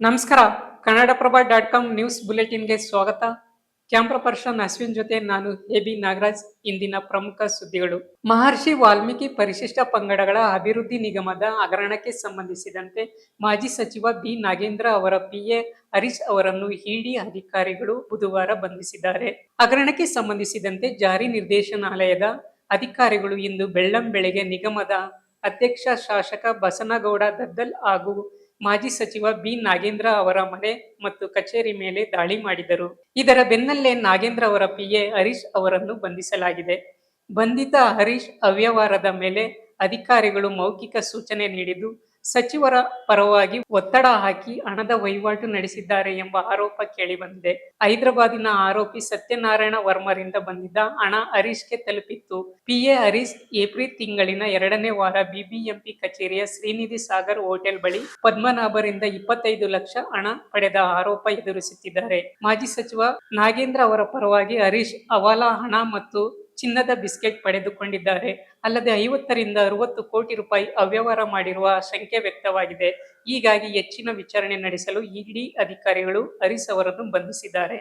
ನಮಸ್ಕಾರ. Kannadaprabha dot com news ಬುಲೆಟಿನ್ಗೆ ಸ್ವಾಗತ. ಕ್ಯಾಂಪ್ರ ಪರ್ಸನ್ ಅಶ್ವಿನ್ ಜೊತೆ ನಾನು ಎ ಬಿ ನಾಗರಾಜ್, ಇಂದಿನ ಪ್ರಮುಖ ಸುದ್ದಿಗಳು. ಮಹರ್ಷಿ ವಾಲ್ಮೀಕಿ ಪರಿಶಿಷ್ಟ ಪಂಗಡಗಳ ಅಭಿವೃದ್ಧಿ ನಿಗಮದ ಹಗರಣಕ್ಕೆ ಸಂಬಂಧಿಸಿದಂತೆ ಮಾಜಿ ಸಚಿವ ಬಿ ನಾಗೇಂದ್ರ ಅವರ ಪಿಎ ಹರೀಶ್ ಅವರನ್ನು ಇಡಿ ಅಧಿಕಾರಿಗಳು ಬುಧವಾರ ಬಂಧಿಸಿದ್ದಾರೆ. ಹಗರಣಕ್ಕೆ ಸಂಬಂಧಿಸಿದಂತೆ ಜಾರಿ ನಿರ್ದೇಶನಾಲಯದ ಅಧಿಕಾರಿಗಳು ಇಂದು ಬೆಳ್ಳಂಬೆಳಗ್ಗೆ ನಿಗಮದ ಅಧ್ಯಕ್ಷ ಶಾಸಕ ಬಸನಗೌಡ ದದ್ದಲ್ ಹಾಗೂ ಮಾಜಿ ಸಚಿವ ಬಿ. ನಾಗೇಂದ್ರ ಅವರ ಮನೆ ಮತ್ತು ಕಚೇರಿ ಮೇಲೆ ದಾಳಿ ಮಾಡಿದರು. ಇದರ ಬೆನ್ನಲ್ಲೇ ನಾಗೇಂದ್ರ ಅವರ ಪಿಎ ಹರೀಶ್ ಅವರನ್ನು ಬಂಧಿಸಲಾಗಿದೆ. ಬಂಧಿತ ಹರೀಶ್ ಅವ್ಯವಹಾರದ ಮೇಲೆ ಅಧಿಕಾರಿಗಳು ಮೌಖಿಕ ಸೂಚನೆ ನೀಡಿದ್ದು ಸಚಿವರ ಪರವಾಗಿ ಒತ್ತಡ ಹಾಕಿ ಹಣದ ವಹಿವಾಟು ನಡೆಸಿದ್ದಾರೆ ಎಂಬ ಆರೋಪ ಕೇಳಿಬಂದಿದೆ. ಹೈದರಾಬಾದಿನ ಆರೋಪಿ ಸತ್ಯನಾರಾಯಣ ವರ್ಮರಿಂದ ಬಂದಿದ್ದ ಹಣ ಹರೀಶ್ಗೆ ತಲುಪಿತ್ತು. ಪಿಎ ಹರೀಶ್ ಏಪ್ರಿಲ್ ತಿಂಗಳಿನ ಎರಡನೇ ವಾರ ಬಿಬಿಎಂಪಿ ಕಚೇರಿಯ ಶ್ರೀನಿಧಿ ಸಾಗರ್ ಹೋಟೆಲ್ ಬಳಿ ಪದ್ಮನಾಭರಿಂದ ಇಪ್ಪತ್ತೈದು ಲಕ್ಷ ಹಣ ಪಡೆದ ಆರೋಪ ಎದುರಿಸುತ್ತಿದ್ದಾರೆ. ಮಾಜಿ ಸಚಿವ ನಾಗೇಂದ್ರ ಅವರ ಪರವಾಗಿ ಹರೀಶ್ ಹವಾಲಾ ಹಣ ಮತ್ತು ಚಿನ್ನದ ಬಿಸ್ಕೆಟ್ ಪಡೆದುಕೊಂಡಿದ್ದಾರೆ. ಅಲ್ಲದೆ ಐವತ್ತರಿಂದ ಅರವತ್ತು ಕೋಟಿ ರೂಪಾಯಿ ಅವ್ಯವಹಾರ ಮಾಡಿರುವ ಶಂಕೆ ವ್ಯಕ್ತವಾಗಿದೆ. ಹೀಗಾಗಿ ಹೆಚ್ಚಿನ ವಿಚಾರಣೆ ನಡೆಸಲು ಇಡಿ ಅಧಿಕಾರಿಗಳು ಹರೀಶ್ ಅವರನ್ನು ಬಂಧಿಸಿದ್ದಾರೆ.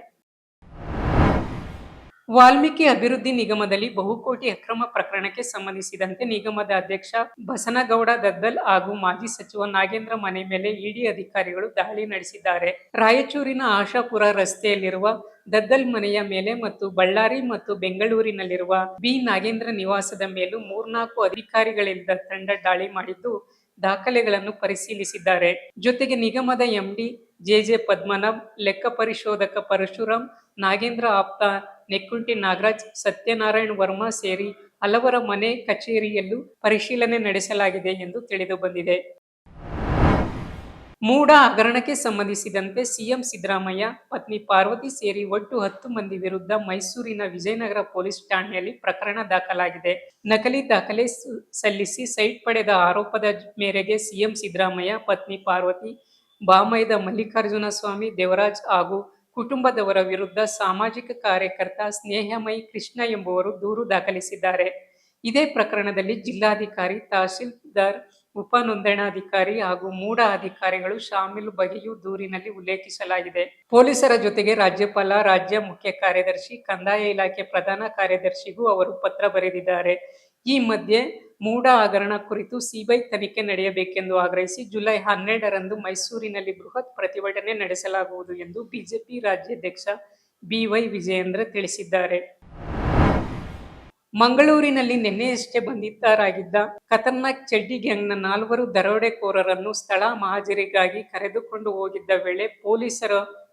ವಾಲ್ಮೀಕಿ ಅಭಿವೃದ್ಧಿ ನಿಗಮದಲ್ಲಿ ಬಹುಕೋಟಿ ಅಕ್ರಮ ಪ್ರಕರಣಕ್ಕೆ ಸಂಬಂಧಿಸಿದಂತೆ ನಿಗಮದ ಅಧ್ಯಕ್ಷ ಬಸನಗೌಡ ದದ್ದಲ್ ಹಾಗೂ ಮಾಜಿ ಸಚಿವ ನಾಗೇಂದ್ರ ಮನೆ ಮೇಲೆ ಇಡಿ ಅಧಿಕಾರಿಗಳು ದಾಳಿ ನಡೆಸಿದ್ದಾರೆ. ರಾಯಚೂರಿನ ಆಶಾಪುರ ರಸ್ತೆಯಲ್ಲಿರುವ ದದ್ದಲ್ ಮನೆಯ ಮೇಲೆ ಮತ್ತು ಬಳ್ಳಾರಿ ಮತ್ತು ಬೆಂಗಳೂರಿನಲ್ಲಿರುವ ಬಿ. ನಾಗೇಂದ್ರ ನಿವಾಸದ ಮೇಲೂ ಮೂರ್ನಾಲ್ಕು ಅಧಿಕಾರಿಗಳಿಂದ ತಂಡ ದಾಳಿ ಮಾಡಿದ್ದು ದಾಖಲೆಗಳನ್ನು ಪರಿಶೀಲಿಸಿದ್ದಾರೆ. ಜೊತೆಗೆ ನಿಗಮದ ಎಂಡಿ ಜೆಜೆ ಪದ್ಮನಾಭ್, ಲೆಕ್ಕ ಪರಿಶೋಧಕ ಪರಶುರಾಮ್ ನಾಗೇಂದ್ರ ಆಪ್ತ ನೆಕ್ಕುಂಟಿ ನಾಗರಾಜ್, ಸತ್ಯನಾರಾಯಣ್ ವರ್ಮಾ ಸೇರಿ ಹಲವರ ಮನೆ ಕಚೇರಿಯಲ್ಲೂ ಪರಿಶೀಲನೆ ನಡೆಸಲಾಗಿದೆ ಎಂದು ತಿಳಿದು ಬಂದಿದೆ. ಮೂಡ ಹಗರಣಕ್ಕೆ ಸಂಬಂಧಿಸಿದಂತೆ ಸಿಎಂ ಸಿದ್ದರಾಮಯ್ಯ, ಪತ್ನಿ ಪಾರ್ವತಿ ಸೇರಿ ಒಟ್ಟು ಹತ್ತು ಮಂದಿ ವಿರುದ್ಧ ಮೈಸೂರಿನ ವಿಜಯನಗರ ಪೊಲೀಸ್ ಠಾಣೆಯಲ್ಲಿ ಪ್ರಕರಣ ದಾಖಲಾಗಿದೆ. ನಕಲಿ ದಾಖಲೆ ಸಲ್ಲಿಸಿ ಸೈಟ್ ಪಡೆದ ಆರೋಪದ ಮೇರೆಗೆ ಸಿಎಂ ಸಿದ್ದರಾಮಯ್ಯ, ಪತ್ನಿ ಪಾರ್ವತಿ, ಬಾಮೈದ ಮಲ್ಲಿಕಾರ್ಜುನ ಸ್ವಾಮಿ ದೇವರಾಜ್ ಹಾಗೂ ಕುಟುಂಬದವರ ವಿರುದ್ಧ ಸಾಮಾಜಿಕ ಕಾರ್ಯಕರ್ತ ಸ್ನೇಹಮಯಿ ಕೃಷ್ಣ ಎಂಬುವರು ದೂರು ದಾಖಲಿಸಿದ್ದಾರೆ. ಇದೇ ಪ್ರಕರಣದಲ್ಲಿ ಜಿಲ್ಲಾಧಿಕಾರಿ, ತಹಶೀಲ್ದಾರ್ ಉಪ ನೋಂದಣಾಧಿಕಾರಿ ಹಾಗೂ ಮೂಡ ಅಧಿಕಾರಿಗಳು ಶಾಮೀಲು ಬಗೆಯೂ ದೂರಿನಲ್ಲಿ ಉಲ್ಲೇಖಿಸಲಾಗಿದೆ. ಪೊಲೀಸರ ಜೊತೆಗೆ ರಾಜ್ಯಪಾಲ, ರಾಜ್ಯ ಮುಖ್ಯ ಕಾರ್ಯದರ್ಶಿ, ಕಂದಾಯ ಇಲಾಖೆ ಪ್ರಧಾನ ಕಾರ್ಯದರ್ಶಿಗೂ ಅವರು ಪತ್ರ ಬರೆದಿದ್ದಾರೆ. ಈ ಮಧ್ಯೆ ಮೂಡ ಹಗರಣ ಕುರಿತು ಸಿಬಿಐ ತನಿಖೆ ನಡೆಯಬೇಕೆಂದು ಆಗ್ರಹಿಸಿ ಜುಲೈ ಹನ್ನೆರಡರಂದು ಮೈಸೂರಿನಲ್ಲಿ ಬೃಹತ್ ಪ್ರತಿಭಟನೆ ನಡೆಸಲಾಗುವುದು ಎಂದು ಬಿಜೆಪಿ ರಾಜ್ಯಾಧ್ಯಕ್ಷ ಬಿವೈ ವಿಜಯೇಂದ್ರ ತಿಳಿಸಿದ್ದಾರೆ. ಮಂಗಳೂರಿನಲ್ಲಿ ನಿನ್ನೆಯಷ್ಟೇ ಬಂಧಿತರಾಗಿದ್ದ ಖತರ್ನಾಕ್ ಚಡ್ಡಿ ಗ್ಯಾಂಗ್ನ ನಾಲ್ವರು ದರೋಡೆಕೋರರನ್ನು ಸ್ಥಳ ಮಹಾಜರಿಗಾಗಿ ಕರೆದುಕೊಂಡು ಹೋಗಿದ್ದ ವೇಳೆ ಪೊಲೀಸರ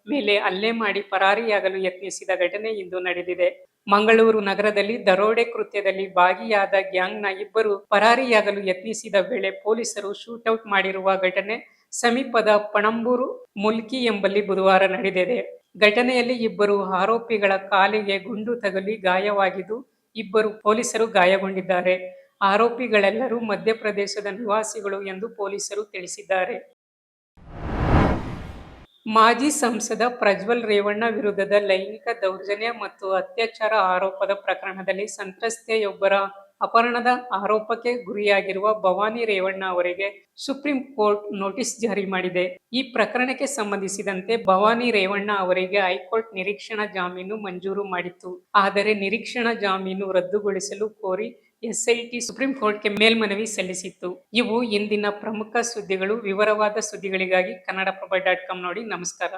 ಮೇಲೆ ಹಲ್ಲೆ ಮಾಡಿ ಪರಾರಿಯಾಗಲು ಯತ್ನಿಸಿದ ಘಟನೆ ಇಂದು ನಡೆದಿದೆ. ಮಂಗಳೂರು ನಗರದಲ್ಲಿ ದರೋಡೆ ಕೃತ್ಯದಲ್ಲಿ ಭಾಗಿಯಾದ ಗ್ಯಾಂಗ್ನ ಇಬ್ಬರು ಪರಾರಿಯಾಗಲು ಯತ್ನಿಸಿದ ವೇಳೆ ಪೊಲೀಸರು ಶೂಟೌಟ್ ಮಾಡಿರುವ ಘಟನೆ ಸಮೀಪದ ಪಣಂಬೂರು ಮುಲ್ಕಿ ಎಂಬಲ್ಲಿ ಬುಧವಾರ ನಡೆದಿದೆ. ಘಟನೆಯಲ್ಲಿ ಇಬ್ಬರು ಆರೋಪಿಗಳ ಕಾಲಿಗೆ ಗುಂಡು ತಗುಲಿ ಗಾಯವಾಗಿದ್ದು ಇಬ್ಬರು ಪೊಲೀಸರು ಗಾಯಗೊಂಡಿದ್ದಾರೆ. ಆರೋಪಿಗಳೆಲ್ಲರೂ ಮಧ್ಯಪ್ರದೇಶದ ನಿವಾಸಿಗಳು ಎಂದು ಪೊಲೀಸರು ತಿಳಿಸಿದ್ದಾರೆ. ಮಾಜಿ ಸಂಸದ ಪ್ರಜ್ವಲ್ ರೇವಣ್ಣ ವಿರುದ್ಧದ ಲೈಂಗಿಕ ದೌರ್ಜನ್ಯ ಮತ್ತು ಅತ್ಯಾಚಾರ ಆರೋಪದ ಪ್ರಕರಣದಲ್ಲಿ ಸಂತ್ರಸ್ತೆಯೊಬ್ಬರ ಅಪಹರಣದ ಆರೋಪಕ್ಕೆ ಗುರಿಯಾಗಿರುವ ಭವಾನಿ ರೇವಣ್ಣ ಅವರಿಗೆ ಸುಪ್ರೀಂ ಕೋರ್ಟ್ ನೋಟಿಸ್ ಜಾರಿ ಮಾಡಿದೆ. ಈ ಪ್ರಕರಣಕ್ಕೆ ಸಂಬಂಧಿಸಿದಂತೆ ಭವಾನಿ ರೇವಣ್ಣ ಅವರಿಗೆ ಹೈಕೋರ್ಟ್ ನಿರೀಕ್ಷಣಾ ಜಾಮೀನು ಮಂಜೂರು ಮಾಡಿತ್ತು. ಆದರೆ ನಿರೀಕ್ಷಣಾ ಜಾಮೀನು ರದ್ದುಗೊಳಿಸಲು ಕೋರಿ ಎಸ್ಐಟಿ ಸುಪ್ರೀಂ ಕೋರ್ಟ್ಗೆ ಮೇಲ್ಮನವಿ ಸಲ್ಲಿಸಿತ್ತು. ಇವು ಇಂದಿನ ಪ್ರಮುಖ ಸುದ್ದಿಗಳು. ವಿವರವಾದ ಸುದ್ದಿಗಳಿಗಾಗಿ ಕನ್ನಡಪ್ರಭ ಡಾಟ್ ಕಾಮ್ ನೋಡಿ ನಮಸ್ಕಾರ.